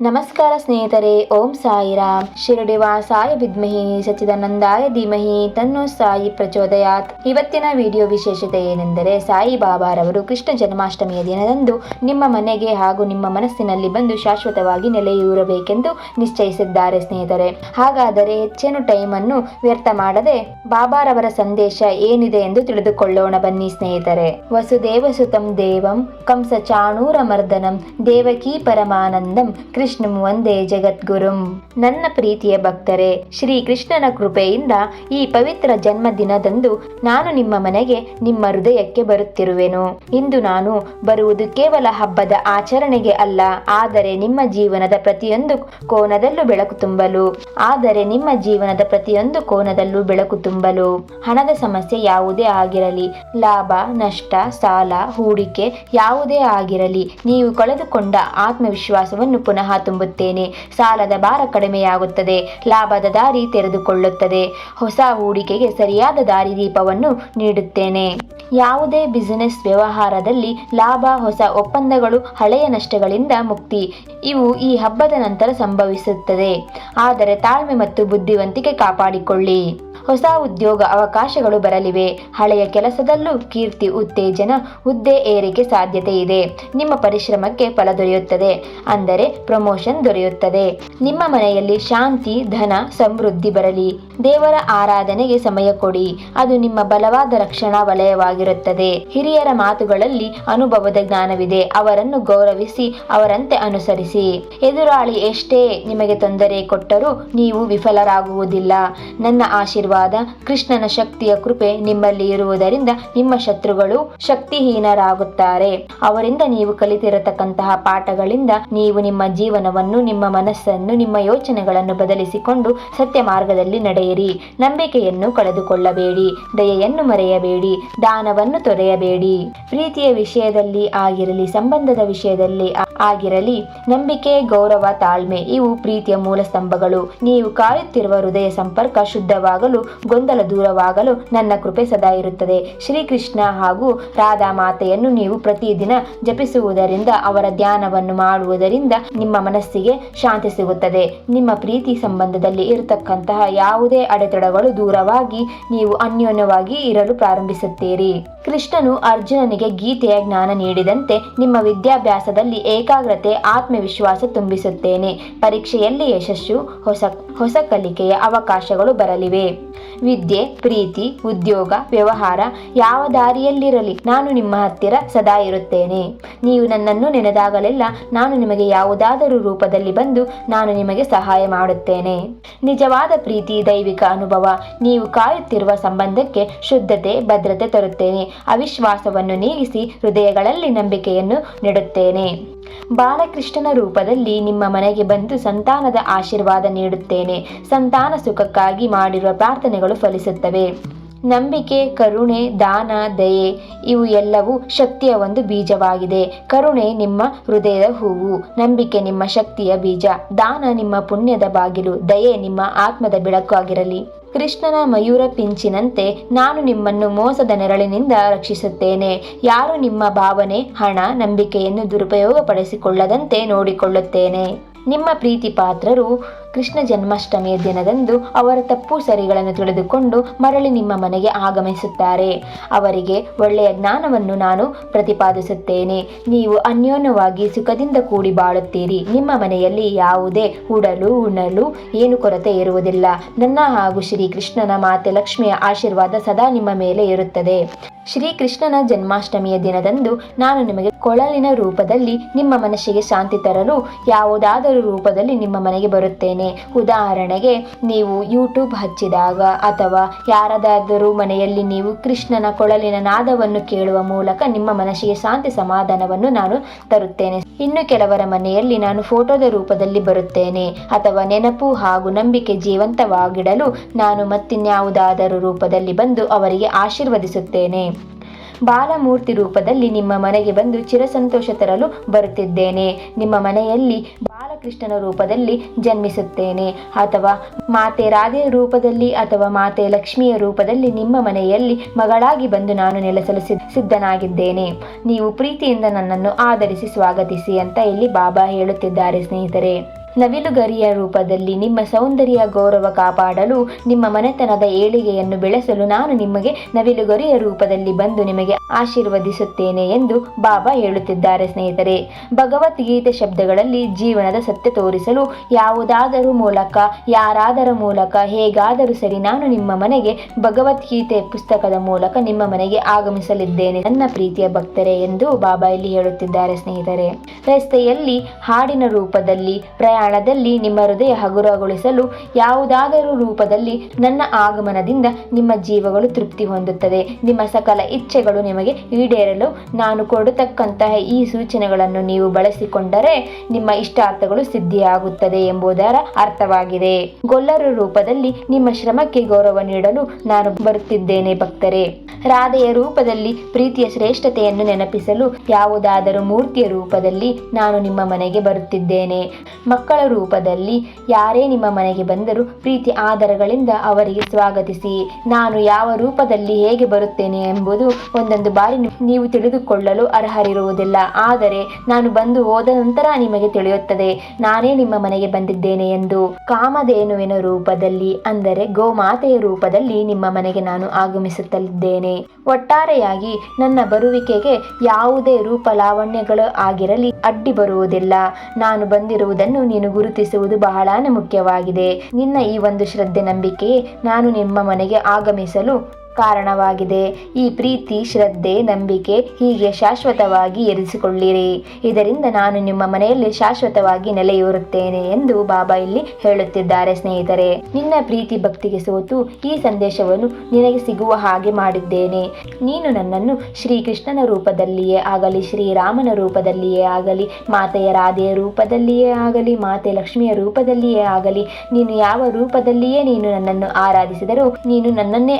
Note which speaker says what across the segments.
Speaker 1: ನಮಸ್ಕಾರ ಸ್ನೇಹಿತರೆ, ಓಂ ಸಾಯಿರಾಮ್. ಶಿರಡಿವಾಸಾಯ ವಿದ್ಮಹಿ, ಸಚ್ಚಿದಾನಂದಾಯ ಧೀಮಹಿ, ತನ್ನೋ ಸಾಯಿ ಪ್ರಚೋದಯಾತ್. ಇವತ್ತಿನ ವಿಡಿಯೋ ವಿಶೇಷತೆ ಏನೆಂದರೆ, ಸಾಯಿ ಬಾಬಾರವರು ಕೃಷ್ಣ ಜನ್ಮಾಷ್ಟಮಿಯ ದಿನದಂದು ನಿಮ್ಮ ಮನೆಗೆ ಹಾಗೂ ನಿಮ್ಮ ಮನಸ್ಸಿನಲ್ಲಿ ಬಂದು ಶಾಶ್ವತವಾಗಿ ನೆಲೆಯೂರಬೇಕೆಂದು ನಿಶ್ಚಯಿಸಿದ್ದಾರೆ ಸ್ನೇಹಿತರೆ. ಹಾಗಾದರೆ ಹೆಚ್ಚೇನು ಟೈಮ್ ಅನ್ನು ವ್ಯರ್ಥ ಮಾಡದೆ ಬಾಬಾರವರ ಸಂದೇಶ ಏನಿದೆ ಎಂದು ತಿಳಿದುಕೊಳ್ಳೋಣ ಬನ್ನಿ ಸ್ನೇಹಿತರೆ. ವಸುದೇವ ಸುತಂ ದೇವಂ, ಕಂಸ ಚಾಣೂರ ಮರ್ದನಂ ದೇವಕೀ ಪರಮಾನಂದಂ, ಕೃಷ್ಣಂ ಒಂದೇ ಜಗದ್ಗುರುಂ. ನನ್ನ ಪ್ರೀತಿಯ ಭಕ್ತರೇ ಶ್ರೀ ಕೃಷ್ಣನ ಕೃಪೆಯಿಂದ ಈ ಪವಿತ್ರ ಜನ್ಮದಿನದಂದು ನಾನು ನಿಮ್ಮ ಮನೆಗೆ ನಿಮ್ಮ ಹೃದಯಕ್ಕೆ ಬರುತ್ತಿರುವೆನು. ಇಂದು ನಾನು ಬರುವುದು ಕೇವಲ ಹಬ್ಬದ ಆಚರಣೆಗೆ ಅಲ್ಲ, ಆದರೆ ನಿಮ್ಮ ಜೀವನದ ಪ್ರತಿಯೊಂದು ಕೋನದಲ್ಲೂ ಬೆಳಕು ತುಂಬಲು. ಆದರೆ ನಿಮ್ಮ ಜೀವನದ ಪ್ರತಿಯೊಂದು ಕೋನದಲ್ಲೂ ಬೆಳಕು ತುಂಬಲು. ಹಣದ ಸಮಸ್ಯೆ ಯಾವುದೇ ಆಗಿರಲಿ, ಲಾಭ, ನಷ್ಟ, ಸಾಲ, ಹೂಡಿಕೆ ಯಾವುದೇ ಆಗಿರಲಿ, ನೀವು ಕಳೆದುಕೊಂಡ ಆತ್ಮವಿಶ್ವಾಸವನ್ನು ಪುನಃ ತುಂಬುತ್ತೇನೆ. ಸಾಲದ ಭಾರ ಕಡಿಮೆಯಾಗುತ್ತದೆ. ಲಾಭದ ದಾರಿ ತೆರೆದುಕೊಳ್ಳುತ್ತದೆ. ಹೊಸ ಹೂಡಿಕೆಗೆ ಸರಿಯಾದ ದಾರಿ ದೀಪವನ್ನು ನೀಡುತ್ತೇನೆ. ಯಾವುದೇ ಬಿಸಿನೆಸ್ ವ್ಯವಹಾರದಲ್ಲಿ ಲಾಭ, ಹೊಸ ಒಪ್ಪಂದಗಳು, ಹಳೆಯ ನಷ್ಟಗಳಿಂದ ಮುಕ್ತಿ. ಇವು ಈ ಹಬ್ಬದ ನಂತರ ಸಂಭವಿಸುತ್ತದೆ. ಆದರೆ ತಾಳ್ಮೆ ಮತ್ತು ಬುದ್ಧಿವಂತಿಕೆ ಕಾಪಾಡಿಕೊಳ್ಳಿ. ಹೊಸ ಉದ್ಯೋಗ ಅವಕಾಶಗಳು ಬರಲಿವೆ. ಹಳೆಯ ಕೆಲಸದಲ್ಲೂ ಕೀರ್ತಿ, ಉತ್ತೇಜನ, ಹುದ್ದೆ ಏರಿಕೆ ಸಾಧ್ಯತೆ ಇದೆ. ನಿಮ್ಮ ಪರಿಶ್ರಮಕ್ಕೆ ಫಲ ದೊರೆಯುತ್ತದೆ. ಅಂದರೆ ಪ್ರಮೋಷನ್ ದೊರೆಯುತ್ತದೆ. ನಿಮ್ಮ ಮನೆಯಲ್ಲಿ ಶಾಂತಿ, ಧನ, ಸಮೃದ್ಧಿ ಬರಲಿ. ದೇವರ ಆರಾಧನೆಗೆ ಸಮಯ ಕೊಡಿ. ಅದು ನಿಮ್ಮ ಬಲವಾದ ರಕ್ಷಣಾ ವಲಯವಾಗಿರುತ್ತದೆ. ಹಿರಿಯರ ಮಾತುಗಳಲ್ಲಿ ಅನುಭವದ ಜ್ಞಾನವಿದೆ. ಅವರನ್ನು ಗೌರವಿಸಿ, ಅವರಂತೆ ಅನುಸರಿಸಿ. ಎದುರಾಳಿ ಎಷ್ಟೇ ನಿಮಗೆ ತೊಂದರೆ ಕೊಟ್ಟರೂ ನೀವು ವಿಫಲರಾಗುವುದಿಲ್ಲ. ನನ್ನ ಆಶೀರ್ವಾದ ಕೃಷ್ಣನ ಶಕ್ತಿಯ ಕೃಪೆ ನಿಮ್ಮಲ್ಲಿ ಇರುವುದರಿಂದ ನಿಮ್ಮ ಶತ್ರುಗಳು ಶಕ್ತಿಹೀನರಾಗುತ್ತಾರೆ. ಅವರಿಂದ ನೀವು ಕಲಿತಿರತಕ್ಕಂತಹ ಪಾಠಗಳಿಂದ ನೀವು ನಿಮ್ಮ ಜೀವನವನ್ನು, ನಿಮ್ಮ ಮನಸ್ಸನ್ನು, ನಿಮ್ಮ ಯೋಚನೆಗಳನ್ನು ಬದಲಿಸಿಕೊಂಡು ಸತ್ಯ ಮಾರ್ಗದಲ್ಲಿ ನಡೆಯಿರಿ. ನಂಬಿಕೆಯನ್ನು ಕಳೆದುಕೊಳ್ಳಬೇಡಿ. ದಯೆಯನ್ನು ಮರೆಯಬೇಡಿ. ದಾನವನ್ನು ತೊರೆಯಬೇಡಿ. ಪ್ರೀತಿಯ ವಿಷಯದಲ್ಲಿ ಆಗಿರಲಿ, ಸಂಬಂಧದ ವಿಷಯದಲ್ಲಿ ಆಗಿರಲಿ, ನಂಬಿಕೆ, ಗೌರವ, ತಾಳ್ಮೆ ಇವು ಪ್ರೀತಿಯ ಮೂಲ ಸ್ತಂಭಗಳು ನೀವು ಕಾಯುತ್ತಿರುವ ಹೃದಯ ಸಂಪರ್ಕ ಶುದ್ಧವಾಗಲು ಗೊಂದಲ ದೂರವಾಗಲು ನನ್ನ ಕೃಪೆ ಸದಾ ಇರುತ್ತದೆ. ಶ್ರೀಕೃಷ್ಣ ಹಾಗೂ ರಾಧಾ ಮಾತೆಯನ್ನು ನೀವು ಪ್ರತಿದಿನ ಜಪಿಸುವುದರಿಂದ ಅವರ ಧ್ಯಾನವನ್ನು ಮಾಡುವುದರಿಂದ ನಿಮ್ಮ ಮನಸ್ಸಿಗೆ ಶಾಂತಿ ಸಿಗುತ್ತದೆ. ನಿಮ್ಮ ಪ್ರೀತಿ ಸಂಬಂಧದಲ್ಲಿ ಇರತಕ್ಕಂತಹ ಯಾವುದೇ ಅಡೆತಡೆಗಳು ದೂರವಾಗಿ ನೀವು ಅನ್ಯೋನ್ಯವಾಗಿ ಇರಲು ಪ್ರಾರಂಭಿಸುತ್ತೀರಿ. ಕೃಷ್ಣನು ಅರ್ಜುನನಿಗೆ ಗೀತೆಯ ಜ್ಞಾನ ನೀಡಿದಂತೆ ನಿಮ್ಮ ವಿದ್ಯಾಭ್ಯಾಸದಲ್ಲಿ ಏಕಾಗ್ರತೆ, ಆತ್ಮವಿಶ್ವಾಸ ತುಂಬಿಸುತ್ತೇನೆ. ಪರೀಕ್ಷೆಯಲ್ಲಿ ಯಶಸ್ಸು, ಹೊಸ ಹೊಸ ಕಲಿಕೆಯ ಅವಕಾಶಗಳು ಬರಲಿವೆ. ವಿದ್ಯೆ, ಪ್ರೀತಿ, ಉದ್ಯೋಗ, ವ್ಯವಹಾರ ಯಾವ ದಾರಿಯಲ್ಲಿರಲಿ ನಾನು ನಿಮ್ಮ ಹತ್ತಿರ ಸದಾ ಇರುತ್ತೇನೆ. ನೀವು ನನ್ನನ್ನು ನೆನೆದಾಗಲೆಲ್ಲ ನಾನು ನಿಮಗೆ ಯಾವುದಾದರೂ ರೂಪದಲ್ಲಿ ಬಂದು ನಾನು ನಿಮಗೆ ಸಹಾಯ ಮಾಡುತ್ತೇನೆ. ನಿಜವಾದ ಪ್ರೀತಿ, ದೈವಿಕ ಅನುಭವ, ನೀವು ಕಾಯುತ್ತಿರುವ ಸಂಬಂಧಕ್ಕೆ ಶುದ್ಧತೆ, ಭದ್ರತೆ ತರುತ್ತೇನೆ. ಅವಿಶ್ವಾಸವನ್ನು ನೀಗಿಸಿ ಹೃದಯಗಳಲ್ಲಿ ನಂಬಿಕೆಯನ್ನು ನೀಡುತ್ತೇನೆ. ಬಾಲಕೃಷ್ಣನ ರೂಪದಲ್ಲಿ ನಿಮ್ಮ ಮನೆಗೆ ಬಂದು ಸಂತಾನದ ಆಶೀರ್ವಾದ ನೀಡುತ್ತೇನೆ. ಸಂತಾನ ಸುಖಕ್ಕಾಗಿ ಮಾಡಿರುವ ಪ್ರಾರ್ಥನೆಗಳು ಫಲಿಸುತ್ತವೆ. ನಂಬಿಕೆ, ಕರುಣೆ, ದಾನ, ದಯೆ ಇವು ಎಲ್ಲವೂ ಶಕ್ತಿಯ ಒಂದು ಬೀಜವಾಗಿದೆ. ಕರುಣೆ ನಿಮ್ಮ ಹೃದಯದ ಹೂವು, ನಂಬಿಕೆ ನಿಮ್ಮ ಶಕ್ತಿಯ ಬೀಜ, ದಾನ ನಿಮ್ಮ ಪುಣ್ಯದ ಬಾಗಿಲು, ದಯೆ ನಿಮ್ಮ ಆತ್ಮದ ಬೆಳಕು ಆಗಿರಲಿ. ಕೃಷ್ಣನ ಮಯೂರ ಪಿಂಚಿನಂತೆ ನಾನು ನಿಮ್ಮನ್ನು ಮೋಸದ ನೆರಳಿನಿಂದ ರಕ್ಷಿಸುತ್ತೇನೆ. ಯಾರು ನಿಮ್ಮ ಭಾವನೆ, ಹಣ, ನಂಬಿಕೆಯನ್ನು ದುರುಪಯೋಗಪಡಿಸಿಕೊಳ್ಳದಂತೆ ನೋಡಿಕೊಳ್ಳುತ್ತೇನೆ. ನಿಮ್ಮ ಪ್ರೀತಿ ಪಾತ್ರರು ಕೃಷ್ಣ ಜನ್ಮಾಷ್ಟಮಿಯ ದಿನದಂದು ಅವರ ತಪ್ಪು ಸರಿಗಳನ್ನು ತಿಳಿದುಕೊಂಡು ಮರಳಿ ನಿಮ್ಮ ಮನೆಗೆ ಆಗಮಿಸುತ್ತಾರೆ. ಅವರಿಗೆ ಒಳ್ಳೆಯ ಜ್ಞಾನವನ್ನು ನಾನು ಪ್ರತಿಪಾದಿಸುತ್ತೇನೆ. ನೀವು ಅನ್ಯೋನ್ಯವಾಗಿ ಸುಖದಿಂದ ಕೂಡಿ ಬಾಳುತ್ತೀರಿ. ನಿಮ್ಮ ಮನೆಯಲ್ಲಿ ಯಾವುದೇ ಉಡಲು ಉಣಲು ಏನು ಕೊರತೆ ಇರುವುದಿಲ್ಲ. ನನ್ನ ಹಾಗೂ ಶ್ರೀ ಕೃಷ್ಣನ ಮಾತೆ ಲಕ್ಷ್ಮಿಯ ಆಶೀರ್ವಾದ ಸದಾ ನಿಮ್ಮ ಮೇಲೆ ಇರುತ್ತದೆ. ಶ್ರೀ ಕೃಷ್ಣನ ಜನ್ಮಾಷ್ಟಮಿಯ ದಿನದಂದು ನಾನು ನಿಮಗೆ ಕೊಳಲಿನ ರೂಪದಲ್ಲಿ ನಿಮ್ಮ ಮನಸ್ಸಿಗೆ ಶಾಂತಿ ತರಲು ಯಾವುದಾದರೂ ರೂಪದಲ್ಲಿ ನಿಮ್ಮ ಮನೆಗೆ ಬರುತ್ತೇನೆ. ಉದಾಹರಣೆಗೆ, ನೀವು ಯೂಟ್ಯೂಬ್ ಹಚ್ಚಿದಾಗ ಅಥವಾ ಯಾರದಾದರೂ ಮನೆಯಲ್ಲಿ ನೀವು ಕೃಷ್ಣನ ಕೊಳಲಿನ ನಾದವನ್ನು ಕೇಳುವ ಮೂಲಕ ನಿಮ್ಮ ಮನಸ್ಸಿಗೆ ಶಾಂತಿ ಸಮಾಧಾನವನ್ನು ನಾನು ತರುತ್ತೇನೆ. ಇನ್ನು ಕೆಲವರ ಮನೆಯಲ್ಲಿ ನಾನು ಫೋಟೋದ ರೂಪದಲ್ಲಿ ಬರುತ್ತೇನೆ. ಅಥವಾ ನೆನಪು ಹಾಗೂ ನಂಬಿಕೆ ಜೀವಂತವಾಗಿಡಲು ನಾನು ಮತ್ತಿನ್ಯಾವುದಾದರೂ ರೂಪದಲ್ಲಿ ಬಂದು ಅವರಿಗೆ ಆಶೀರ್ವದಿಸುತ್ತೇನೆ. ಬಾಲಮೂರ್ತಿ ರೂಪದಲ್ಲಿ ನಿಮ್ಮ ಮನೆಗೆ ಬಂದು ಚಿರಸಂತೋಷ ತರಲು ಬರುತ್ತಿದ್ದೇನೆ. ನಿಮ್ಮ ಮನೆಯಲ್ಲಿ ಬಾಲಕೃಷ್ಣನ ರೂಪದಲ್ಲಿ ಜನ್ಮಿಸುತ್ತೇನೆ. ಅಥವಾ ಮಾತೆ ರಾಧೆಯ ರೂಪದಲ್ಲಿ ಅಥವಾ ಮಾತೆ ಲಕ್ಷ್ಮಿಯ ರೂಪದಲ್ಲಿ ನಿಮ್ಮ ಮನೆಯಲ್ಲಿ ಮಗಳಾಗಿ ಬಂದು ನಾನು ನೆಲೆಸಲು ಸಿದ್ಧ- ಸಿದ್ಧನಾಗಿದ್ದೇನೆ. ನೀವು ಪ್ರೀತಿಯಿಂದ ನನ್ನನ್ನು ಆಧರಿಸಿ ಸ್ವಾಗತಿಸಿ ಅಂತ ಇಲ್ಲಿ ಬಾಬಾ ಹೇಳುತ್ತಿದ್ದಾರೆ ಸ್ನೇಹಿತರೆ. ನವಿಲುಗರಿಯ ರೂಪದಲ್ಲಿ ನಿಮ್ಮ ಸೌಂದರ್ಯ ಗೌರವ ಕಾಪಾಡಲು, ನಿಮ್ಮ ಮನೆತನದ ಏಳಿಗೆಯನ್ನು ಬೆಳೆಸಲು ನಾನು ನಿಮಗೆ ನವಿಲುಗರಿಯ ರೂಪದಲ್ಲಿ ಬಂದು ನಿಮಗೆ ಆಶೀರ್ವದಿಸುತ್ತೇನೆ ಎಂದು ಬಾಬಾ ಹೇಳುತ್ತಿದ್ದಾರೆ ಸ್ನೇಹಿತರೆ. ಭಗವದ್ಗೀತೆ ಶಬ್ದಗಳಲ್ಲಿ ಜೀವನದ ಸತ್ಯ ತೋರಿಸಲು ಯಾವುದಾದರೂ ಮೂಲಕ, ಯಾರಾದರ ಮೂಲಕ, ಹೇಗಾದರೂ ಸರಿ ನಾನು ನಿಮ್ಮ ಮನೆಗೆ ಭಗವದ್ಗೀತೆ ಪುಸ್ತಕದ ಮೂಲಕ ನಿಮ್ಮ ಮನೆಗೆ ಆಗಮಿಸಲಿದ್ದೇನೆ. ನನ್ನ ಪ್ರೀತಿಯ ಭಕ್ತರೇ ಎಂದು ಬಾಬಾ ಇಲ್ಲಿ ಹೇಳುತ್ತಿದ್ದಾರೆ ಸ್ನೇಹಿತರೆ. ರಸ್ತೆಯಲ್ಲಿ ಹಾಡಿನ ರೂಪದಲ್ಲಿ ಪ್ರಯಾಣದಲ್ಲಿ ನಿಮ್ಮ ಹೃದಯ ಹಗುರಗೊಳಿಸಲು ಯಾವುದಾದರೂ ರೂಪದಲ್ಲಿ ನನ್ನ ಆಗಮನದಿಂದ ನಿಮ್ಮ ಜೀವಗಳು ತೃಪ್ತಿ ಹೊಂದುತ್ತದೆ. ನಿಮ್ಮ ಸಕಲ ಇಚ್ಛೆಗಳು ನಿಮಗೆ ಈಡೇರಲು ನಾನು ಕೊಡತಕ್ಕಂತಹ ಈ ಸೂಚನೆಗಳನ್ನು ನೀವು ಬಳಸಿಕೊಂಡರೆ ನಿಮ್ಮ ಇಷ್ಟಾರ್ಥಗಳು ಸಿದ್ಧಿಯಾಗುತ್ತದೆ ಎಂಬುದರ ಅರ್ಥವಾಗಿದೆ. ಗೊಲ್ಲರ ರೂಪದಲ್ಲಿ ನಿಮ್ಮ ಶ್ರಮಕ್ಕೆ ಗೌರವ ನೀಡಲು ನಾನು ಬರುತ್ತಿದ್ದೇನೆ ಭಕ್ತರೇ. ರಾಧೆಯ ರೂಪದಲ್ಲಿ ಪ್ರೀತಿಯ ಶ್ರೇಷ್ಠತೆಯನ್ನು ನೆನಪಿಸಲು ಯಾವುದಾದರೂ ಮೂರ್ತಿಯ ರೂಪದಲ್ಲಿ ನಾನು ನಿಮ್ಮ ಮನೆಗೆ ಬರುತ್ತಿದ್ದೇನೆ. ಮಕ್ಕಳ ರೂಪದಲ್ಲಿ ಯಾರೇ ನಿಮ್ಮ ಮನೆಗೆ ಬಂದರೂ ಪ್ರೀತಿ ಆಧಾರಗಳಿಂದ ಅವರಿಗೆ ಸ್ವಾಗತಿಸಿ. ನಾನು ಯಾವ ರೂಪದಲ್ಲಿ ಹೇಗೆ ಬರುತ್ತೇನೆ ಎಂಬುದು ಒಂದೊಂದು ಬಾರಿ ನೀವು ತಿಳಿದುಕೊಳ್ಳಲು ಅರ್ಹರಿರುವುದಿಲ್ಲ. ಆದರೆ ನಾನು ಬಂದು ಹೋದ ನಂತರ ನಿಮಗೆ ತಿಳಿಯುತ್ತದೆ. ನಾನೇ ನಿಮ್ಮ ಮನೆಗೆ ಬಂದಿದ್ದೇನೆ ಎಂದು. ಕಾಮಧೇನುವಿನ ರೂಪದಲ್ಲಿ ಅಂದರೆ ಗೋಮಾತೆಯ ರೂಪದಲ್ಲಿ ನಿಮ್ಮ ಮನೆಗೆ ನಾನು ಆಗಮಿಸುತ್ತಲಿದ್ದೇನೆ. ಒಟ್ಟಾರೆಯಾಗಿ ನನ್ನ ಬರುವಿಕೆಗೆ ಯಾವುದೇ ರೂಪ ಲಾವಣ್ಯಗಳು ಆಗಿರಲಿ, ಅಡ್ಡಿ ಬರುವುದಿಲ್ಲ. ನಾನು ಬಂದಿರುವುದನ್ನು ನೀನು ಗುರುತಿಸುವುದು ಬಹಳ ಮುಖ್ಯವಾಗಿದೆ. ನಿನ್ನ ಈ ಒಂದು ಶ್ರದ್ಧೆ ನಂಬಿಕೆಯೇ ನಾನು ನಿಮ್ಮ ಮನೆಗೆ ಆಗಮಿಸಲು ಕಾರಣವಾಗಿದೆ. ಈ ಪ್ರೀತಿ, ಶ್ರದ್ಧೆ, ನಂಬಿಕೆ ಹೀಗೆ ಶಾಶ್ವತವಾಗಿ ಇರಿಸಿಕೊಳ್ಳಿರಿ. ಇದರಿಂದ ನಾನು ನಿಮ್ಮ ಮನೆಯಲ್ಲಿ ಶಾಶ್ವತವಾಗಿ ನೆಲೆಯೂರುತ್ತೇನೆ ಎಂದು ಬಾಬಾ ಇಲ್ಲಿ ಹೇಳುತ್ತಿದ್ದಾರೆ ಸ್ನೇಹಿತರೆ. ನಿನ್ನ ಪ್ರೀತಿ ಭಕ್ತಿಗೆ ಸೋತು ಈ ಸಂದೇಶವನ್ನು ನಿನಗೆ ಸಿಗುವ ಹಾಗೆ ಮಾಡಿದ್ದೇನೆ. ನೀನು ನನ್ನನ್ನು ಶ್ರೀಕೃಷ್ಣನ ರೂಪದಲ್ಲಿಯೇ ಆಗಲಿ, ಶ್ರೀರಾಮನ ರೂಪದಲ್ಲಿಯೇ ಆಗಲಿ, ಮಾತೆಯ ರಾಧೆಯ ರೂಪದಲ್ಲಿಯೇ ಆಗಲಿ, ಮಾತೆ ಲಕ್ಷ್ಮಿಯ ರೂಪದಲ್ಲಿಯೇ ಆಗಲಿ, ನೀನು ಯಾವ ರೂಪದಲ್ಲಿಯೇ ನೀನು ನನ್ನನ್ನು ಆರಾಧಿಸಿದರೂ ನೀನು ನನ್ನನ್ನೇ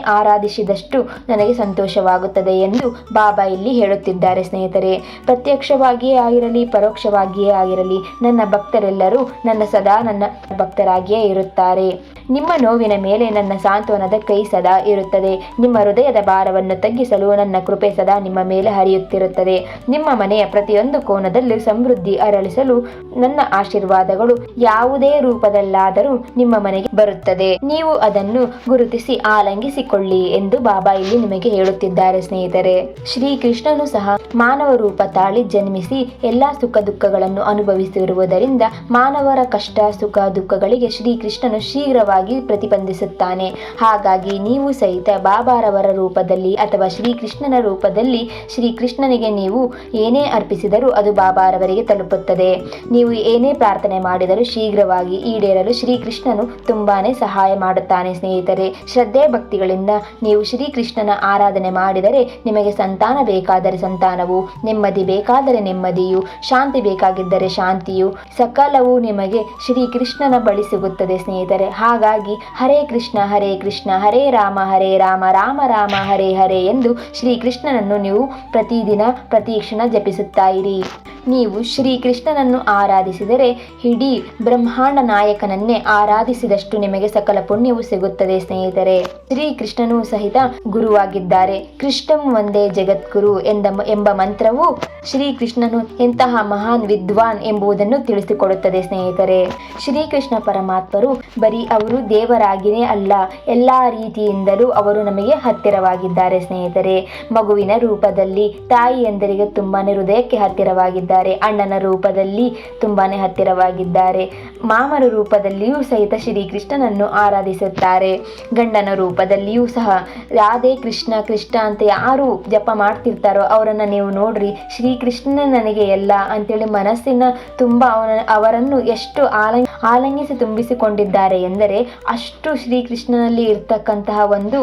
Speaker 1: ಆರಾಧಿಸಿದಷ್ಟು ನನಗೆ ಸಂತೋಷವಾಗುತ್ತದೆ ಎಂದು ಬಾಬಾ ಇಲ್ಲಿ ಹೇಳುತ್ತಿದ್ದಾರೆ ಸ್ನೇಹಿತರೆ. ಪ್ರತ್ಯಕ್ಷವಾಗಿಯೇ ಆಗಿರಲಿ, ಪರೋಕ್ಷವಾಗಿಯೇ ಆಗಿರಲಿ, ನನ್ನ ಭಕ್ತರೆಲ್ಲರೂ ನನ್ನ ಸದಾ ನನ್ನ ಭಕ್ತರಾಗಿಯೇ ಇರುತ್ತಾರೆ. ನಿಮ್ಮ ನೋವಿನ ಮೇಲೆ ನನ್ನ ಸಾಂತ್ವನದ ಕೈ ಸದಾ ಇರುತ್ತದೆ. ನಿಮ್ಮ ಹೃದಯದ ಭಾರವನ್ನು ತಗ್ಗಿಸಲು ನನ್ನ ಕೃಪೆ ಸದಾ ನಿಮ್ಮ ಮೇಲೆ ಹರಿಯುತ್ತಿರುತ್ತದೆ. ನಿಮ್ಮ ಮನೆಯ ಪ್ರತಿಯೊಂದು ಕೋನದಲ್ಲಿ ಸಮೃದ್ಧಿ ಅರಳಿಸಲು ನನ್ನ ಆಶೀರ್ವಾದಗಳು ಯಾವುದೇ ರೂಪದಲ್ಲಾದರೂ ನಿಮ್ಮ ಮನೆಗೆ ಬರುತ್ತದೆ. ನೀವು ಅದನ್ನು ಗುರುತಿಸಿ ಆಲಂಗಿಸಿಕೊಳ್ಳಿ ಎಂದು ಬಾಬಾ ಇಲ್ಲಿ ನಿಮಗೆ ಹೇಳುತ್ತಿದ್ದಾರೆ, ಸ್ನೇಹಿತರೆ. ಶ್ರೀಕೃಷ್ಣನು ಸಹ ಮಾನವ ರೂಪ ತಾಳಿ ಜನ್ಮಿಸಿ ಎಲ್ಲಾ ಸುಖ ದುಃಖಗಳನ್ನು ಅನುಭವಿಸಿರುವುದರಿಂದ ಮಾನವರ ಕಷ್ಟ, ಸುಖ ದುಃಖಗಳಿಗೆ ಶ್ರೀಕೃಷ್ಣನು ಶೀಘ್ರವಾಗಿ ಪ್ರತಿಬಂಧಿಸುತ್ತಾನೆ. ಹಾಗಾಗಿ ನೀವು ಸಹಿತ ಬಾಬಾರವರ ರೂಪದಲ್ಲಿ ಅಥವಾ ಶ್ರೀಕೃಷ್ಣನ ರೂಪದಲ್ಲಿ ಶ್ರೀಕೃಷ್ಣನಿಗೆ ನೀವು ಏನೇ ಅರ್ಪಿಸಿದರೂ ಅದು ಬಾಬಾರವರಿಗೆ ತಲುಪುತ್ತದೆ. ನೀವು ಏನೇ ಪ್ರಾರ್ಥನೆ ಮಾಡಿದರೂ ಶೀಘ್ರವಾಗಿ ಈಡೇರಲು ಶ್ರೀಕೃಷ್ಣನು ತುಂಬಾನೇ ಸಹಾಯ ಮಾಡುತ್ತಾನೆ, ಸ್ನೇಹಿತರೆ. ಶ್ರದ್ಧೆ ಭಕ್ತಿಗಳಿಂದ ನೀವು ಶ್ರೀಕೃಷ್ಣನ ಆರಾಧನೆ ಮಾಡಿದರೆ ನಿಮಗೆ ಸಂತಾನ ಬೇಕಾದರೆ ಸಂತಾನವು, ನೆಮ್ಮದಿ ಬೇಕಾದರೆ ನೆಮ್ಮದಿಯು, ಶಾಂತಿ ಬೇಕಾಗಿದ್ದರೆ ಶಾಂತಿಯು. ಸಕಲವು ನಿಮಗೆ ಶ್ರೀಕೃಷ್ಣನ ಬಳಿ ಸಿಗುತ್ತದೆ ಸ್ನೇಹಿತರೆ. ಹಾಗಾಗಿ ಹರೇ ಕೃಷ್ಣ ಹರೇ ಕೃಷ್ಣ, ಹರೇ ರಾಮ ಹರೇ ರಾಮ ರಾಮ ರಾಮ, ಹರೇ ಹರೇ ಎಂದು ಶ್ರೀಕೃಷ್ಣನನ್ನು ನೀವು ಪ್ರತಿದಿನ ಪ್ರತಿಕ್ಷಣ ಜಪಿಸುತ್ತಾ ಇರಿ. ನೀವು ಶ್ರೀಕೃಷ್ಣನನ್ನು ಆರಾಧಿಸಿದರೆ ಇಡೀ ಬ್ರಹ್ಮಾಂಡ ನಾಯಕನನ್ನೇ ಆರಾಧಿಸಿದಷ್ಟು ನಿಮಗೆ ಸಕಲ ಪುಣ್ಯವು ಸಿಗುತ್ತದೆ, ಸ್ನೇಹಿತರೆ. ಶ್ರೀಕೃಷ್ಣನೂ ಸಹಿತ ಗುರುವಾಗಿದ್ದಾರೆ. ಕೃಷ್ಣಂ ಒಂದೇ ಜಗದ್ಗುರು ಎಂದ ಎಂಬ ಮಂತ್ರವು ಶ್ರೀಕೃಷ್ಣನು ಎಂತಹ ಮಹಾನ್ ವಿದ್ವಾನ್ ಎಂಬುದನ್ನು ತಿಳಿಸಿಕೊಡುತ್ತದೆ, ಸ್ನೇಹಿತರೆ. ಶ್ರೀಕೃಷ್ಣ ಪರಮಾತ್ಮರು ಬರೀ ಅವರು ದೇವರಾಗಿಯೇ ಅಲ್ಲ, ಎಲ್ಲಾ ರೀತಿಯಿಂದಲೂ ಅವರು ನಮಗೆ ಹತ್ತಿರವಾಗಿದ್ದಾರೆ, ಸ್ನೇಹಿತರೆ. ಮಗುವಿನ ರೂಪದಲ್ಲಿ ತಾಯಿ ಎಂದರಿಗೆ ತುಂಬಾನೇ ಹೃದಯಕ್ಕೆ ಹತ್ತಿರವಾಗಿದ್ದಾರೆ. ಅಣ್ಣನ ರೂಪದಲ್ಲಿ ತುಂಬಾನೇ ಹತ್ತಿರವಾಗಿದ್ದಾರೆ. ಮಾಮರ ರೂಪದಲ್ಲಿಯೂ ಸಹಿತ ಶ್ರೀಕೃಷ್ಣನನ್ನು ಆರಾಧಿಸುತ್ತಾರೆ. ಗಂಡನ ರೂಪದಲ್ಲಿಯೂ ಸಹ ರಾಧೆ ಕೃಷ್ಣ ಕೃಷ್ಣ ಅಂತ ಯಾರು ಜಪ ಮಾಡ್ತಿರ್ತಾರೋ ಅವರನ್ನ ನೀವು ನೋಡ್ರಿ. ಶ್ರೀಕೃಷ್ಣ ನನಗೆ ಎಲ್ಲ ಅಂತೇಳಿ ಮನಸ್ಸಿನ ತುಂಬ ಅವನ ಅವರನ್ನು ಎಷ್ಟು ಆಲಂ ಆಲಂಗಿಸಿ ತುಂಬಿಸಿಕೊಂಡಿದ್ದಾರೆ ಎಂದರೆ ಅಷ್ಟು ಶ್ರೀಕೃಷ್ಣನಲ್ಲಿ ಇರ್ತಕ್ಕಂತಹ ಒಂದು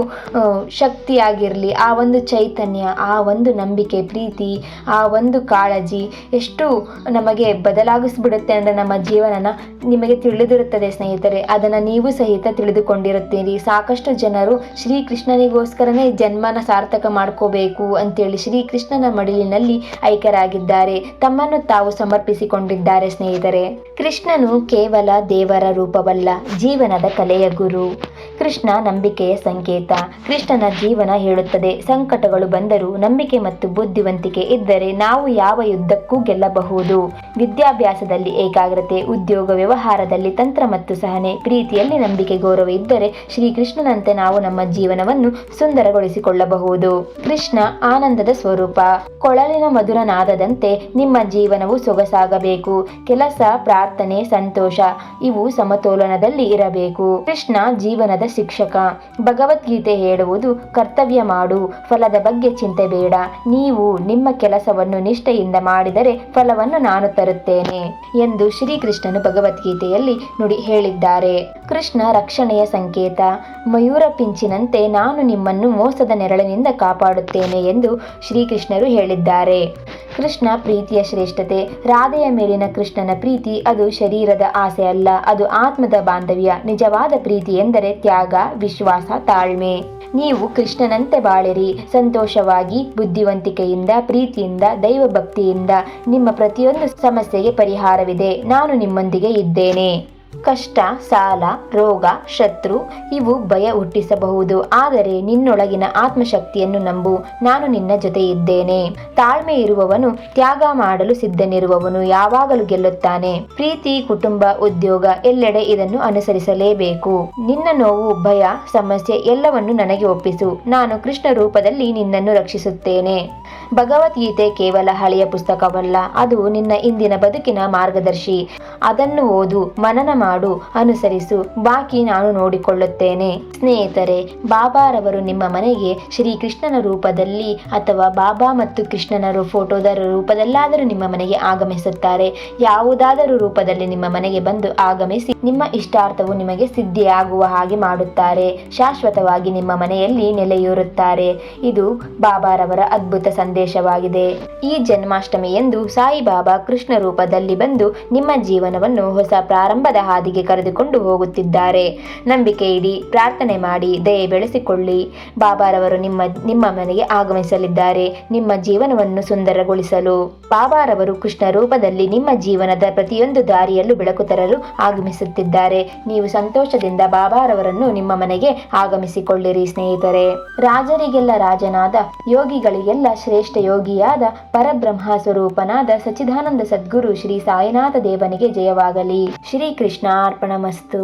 Speaker 1: ಶಕ್ತಿಯಾಗಿರಲಿ, ಆ ಒಂದು ಚೈತನ್ಯ, ಆ ಒಂದು ನಂಬಿಕೆ, ಪ್ರೀತಿ, ಆ ಒಂದು ಕಾಳಜಿ ಎಷ್ಟು ನಮಗೆ ಬದಲಾಗಿಸ್ಬಿಡುತ್ತೆ ಅಂದರೆ ನಮ್ಮ ಜೀವನನ ನಿಮಗೆ ತಿಳಿದಿರುತ್ತದೆ ಸ್ನೇಹಿತರೆ. ಅದನ್ನು ನೀವು ಸಹಿತ ತಿಳಿದುಕೊಂಡಿರುತ್ತೀರಿ. ಸಾಕಷ್ಟು ಜನರು ಶ್ರೀಕೃಷ್ಣನಿಗೋಸ್ಕರನೇ ಜನ್ಮನ ಸಾರ್ಥಕ ಮಾಡ್ಕೋಬೇಕು ಅಂತೇಳಿ ಶ್ರೀಕೃಷ್ಣನ ಮಡಿಲಿನಲ್ಲಿ ಐಕ್ಯರಾಗಿದ್ದಾರೆ. ತಮ್ಮನ್ನು ತಾವು ಸಮರ್ಪಿಸಿಕೊಂಡಿದ್ದಾರೆ ಸ್ನೇಹಿತರೆ. ಕೃಷ್ಣನು ಕೇವಲ ದೇವರ ರೂಪವಲ್ಲ ಜೀವನದ ಕಲೆಯ ಗುರು. ಕೃಷ್ಣ ನಂಬಿಕೆಯ ಸಂಕೇತ. ಕೃಷ್ಣನ ಜೀವನ ಹೇಳುತ್ತದೆ. ಸಂಕಟಗಳು ಬಂದರೂ ನಂಬಿಕೆ ಮತ್ತು ಬುದ್ಧಿವಂತಿಕೆ ಇದ್ದರೆ ನಾವು ಯಾವ ಯುದ್ಧಕ್ಕೂ ಗೆಲ್ಲಬಹುದು. ವಿದ್ಯಾಭ್ಯಾಸದಲ್ಲಿ ಏಕಾಗ್ರತೆ, ಉದ್ಯೋಗ ವ್ಯವಹಾರದಲ್ಲಿ ತಂತ್ರ ಮತ್ತು ಸಹನೆ, ಪ್ರೀತಿಯಲ್ಲಿ ನಂಬಿಕೆ, ಗೌರವ ಇದ್ದರೆ ಶ್ರೀಕೃಷ್ಣನಂತೆ ನಾವು ನಮ್ಮ ಜೀವನವನ್ನು ಸುಂದರಗೊಳಿಸಿಕೊಳ್ಳಬಹುದು. ಕೃಷ್ಣ ಆನಂದದ ಸ್ವರೂಪ. ಕೊಳಲಿನ ಮಧುರ ನಾದದಂತೆ ನಿಮ್ಮ ಜೀವನವು ಸೊಗಸಾಗಬೇಕು. ಕೆಲಸ, ಪ್ರಾರ್ಥನೆ, ಸಂತೋಷ ಇವು ಸಮತೋಲನದಲ್ಲಿ ಇರಬೇಕು. ಕೃಷ್ಣ ಜೀವನದ ಶಿಕ್ಷಕ. ಭಗವದ್ಗೀತೆ ಹೇಳುವುದು ಕರ್ತವ್ಯ ಮಾಡು. ಫಲದ ಬಗ್ಗೆ ಚಿಂತೆ ಬೇಡ. ನೀವು ನಿಮ್ಮ ಕೆಲಸವನ್ನು ನಿಷ್ಠೆಯಿಂದ ಮಾಡಿದರೆ ಫಲವನ್ನು ನಾನು ತರುತ್ತೇನೆ ಎಂದು ಶ್ರೀಕೃಷ್ಣನು ಭಗವದ್ಗೀತೆಯಲ್ಲಿ ನುಡಿ ಹೇಳಿದ್ದಾರೆ. ಕೃಷ್ಣ ರಕ್ಷಣೆಯ ಸಂಕೇತ. ಮಯೂರ ಪಿಂಚಿನಂತೆ ನಾನು ನಿಮ್ಮನ್ನು ಮೋಸದ ನೆರಳಿನಿಂದ ಕಾಪಾಡುತ್ತೇನೆ ಎಂದು ಶ್ರೀಕೃಷ್ಣರು ಹೇಳಿದ್ದಾರೆ. ಕೃಷ್ಣ ಪ್ರೀತಿಯ ಶ್ರೇಷ್ಠತೆ, ರಾಧೆಯ ಮೇಲಿನ ಕೃಷ್ಣನ ಪ್ರೀತಿ ಅದು ಶರೀರದ ಆಸೆ ಅಲ್ಲ, ಅದು ಆತ್ಮದ ಬಾಂಧವ್ಯ, ನಿಜವಾದ ಪ್ರೀತಿ ಎಂದರೆ ತ್ಯಾಗ, ವಿಶ್ವಾಸ, ತಾಳ್ಮೆ. ನೀವು ಕೃಷ್ಣನಂತೆ ಬಾಳಿರಿ, ಸಂತೋಷವಾಗಿ, ಬುದ್ಧಿವಂತಿಕೆಯಿಂದ, ಪ್ರೀತಿಯಿಂದ ದೈವ ಭಕ್ತಿಯಿಂದ ನಿಮ್ಮ ಪ್ರತಿಯೊಂದು ಸಮಸ್ಯೆಗೆ ಪರಿಹಾರವಿದೆ, ನಾನು ನಿಮ್ಮೊಂದಿಗೆ ಇದ್ದೇನೆ. ಕಷ್ಟ, ಸಾಲ, ರೋಗ, ಶತ್ರು ಇವು ಭಯ ಹುಟ್ಟಿಸಬಹುದು. ಆದರೆ ನಿನ್ನೊಳಗಿನ ಆತ್ಮಶಕ್ತಿಯನ್ನು ನಂಬು. ನಾನು ನಿನ್ನ ಜೊತೆ ಇದ್ದೇನೆ ತಾಳ್ಮೆ ಇರುವವನು ತ್ಯಾಗ ಮಾಡಲು ಸಿದ್ಧನಿರುವವನು ಯಾವಾಗಲೂ ಗೆಲ್ಲುತ್ತಾನೆ. ಪ್ರೀತಿ, ಕುಟುಂಬ, ಉದ್ಯೋಗ ಎಲ್ಲೆಡೆ ಇದನ್ನು ಅನುಸರಿಸಲೇಬೇಕು. ನಿನ್ನ ನೋವು, ಭಯ, ಸಮಸ್ಯೆ ಎಲ್ಲವನ್ನು ನನಗೆ ಒಪ್ಪಿಸು. ನಾನು ಕೃಷ್ಣ ರೂಪದಲ್ಲಿ ನಿನ್ನನ್ನು ರಕ್ಷಿಸುತ್ತೇನೆ. ಭಗವದ್ಗೀತೆ ಕೇವಲ ಹಳೆಯ ಪುಸ್ತಕವಲ್ಲ, ಅದು ನಿನ್ನ ಇಂದಿನ ಬದುಕಿನ ಮಾರ್ಗದರ್ಶಿ. ಅದನ್ನು ಓದು, ಮನನ ಮಾಡು, ಅನುಸರಿಸು. ಬಾಕಿ ನಾನು ನೋಡಿಕೊಳ್ಳುತ್ತೇನೆ. ಸ್ನೇಹಿತರೆ, ಬಾಬಾರವರು ನಿಮ್ಮ ಮನೆಗೆ ಶ್ರೀಕೃಷ್ಣನ ರೂಪದಲ್ಲಿ ಅಥವಾ ಬಾಬಾ ಮತ್ತು ಕೃಷ್ಣನರು ಫೋಟೋದರ ಫೋಟೋದ ರೂಪದಲ್ಲಾದರೂ ನಿಮ್ಮ ಮನೆಗೆ ಆಗಮಿಸುತ್ತಾರೆ. ಯಾವುದಾದರೂ ರೂಪದಲ್ಲಿ ನಿಮ್ಮ ಮನೆಗೆ ಬಂದು ಆಗಮಿಸಿ ನಿಮ್ಮ ಇಷ್ಟಾರ್ಥವು ನಿಮಗೆ ಸಿದ್ಧಿಯಾಗುವ ಹಾಗೆ ಮಾಡುತ್ತಾರೆ. ಶಾಶ್ವತವಾಗಿ ನಿಮ್ಮ ಮನೆಯಲ್ಲಿ ನೆಲೆಯೂರುತ್ತಾರೆ. ಇದು ಬಾಬಾರವರ ಅದ್ಭುತ ಸಂದೇಶವಾಗಿದೆ. ಈ ಜನ್ಮಾಷ್ಟಮಿ ಎಂದು ಸಾಯಿಬಾಬಾ ಕೃಷ್ಣ ರೂಪದಲ್ಲಿ ಬಂದು ನಿಮ್ಮ ಜೀವನವನ್ನು ಹೊಸ ಪ್ರಾರಂಭದ ಹಾದಿಗೆ ಕರೆದುಕೊಂಡು ಹೋಗುತ್ತಿದ್ದಾರೆ. ನಂಬಿಕೆ ಇಡಿ, ಪ್ರಾರ್ಥನೆ ಮಾಡಿ, ದಯೆ ಬೆಳೆಸಿಕೊಳ್ಳಿ. ಬಾಬಾರವರು ನಿಮ್ಮ ನಿಮ್ಮ ಮನೆಗೆ ಆಗಮಿಸಲಿದ್ದಾರೆ. ನಿಮ್ಮ ಜೀವನವನ್ನು ಸುಂದರಗೊಳಿಸಲು. ಬಾಬಾರವರು ಕೃಷ್ಣ ರೂಪದಲ್ಲಿ ನಿಮ್ಮ ಜೀವನದ ಪ್ರತಿಯೊಂದು ದಾರಿಯಲ್ಲೂ ಬೆಳಕು ತರಲು ಆಗಮಿಸುತ್ತಿದ್ದಾರೆ. ನೀವು ಸಂತೋಷದಿಂದ ಬಾಬಾರವರನ್ನು ನಿಮ್ಮ ಮನೆಗೆ ಆಗಮಿಸಿಕೊಳ್ಳಿರಿ ಸ್ನೇಹಿತರೆ. ರಾಜರಿಗೆಲ್ಲ ರಾಜನಾದ, ಯೋಗಿಗಳಿಗೆಲ್ಲ ಶ್ರೇಷ್ಠ ಯೋಗಿಯಾದ, ಪರಬ್ರಹ್ಮ ಸ್ವರೂಪನಾದ ಸಚ್ಚಿದಾನಂದ ಸದ್ಗುರು ಶ್ರೀ ಸಾಯಿನಾಥ ದೇವನಿಗೆ ಜಯವಾಗಲಿ. ಶ್ರೀ ಕೃಷ್ಣ ಅರ್ಪಣಮಸ್ತು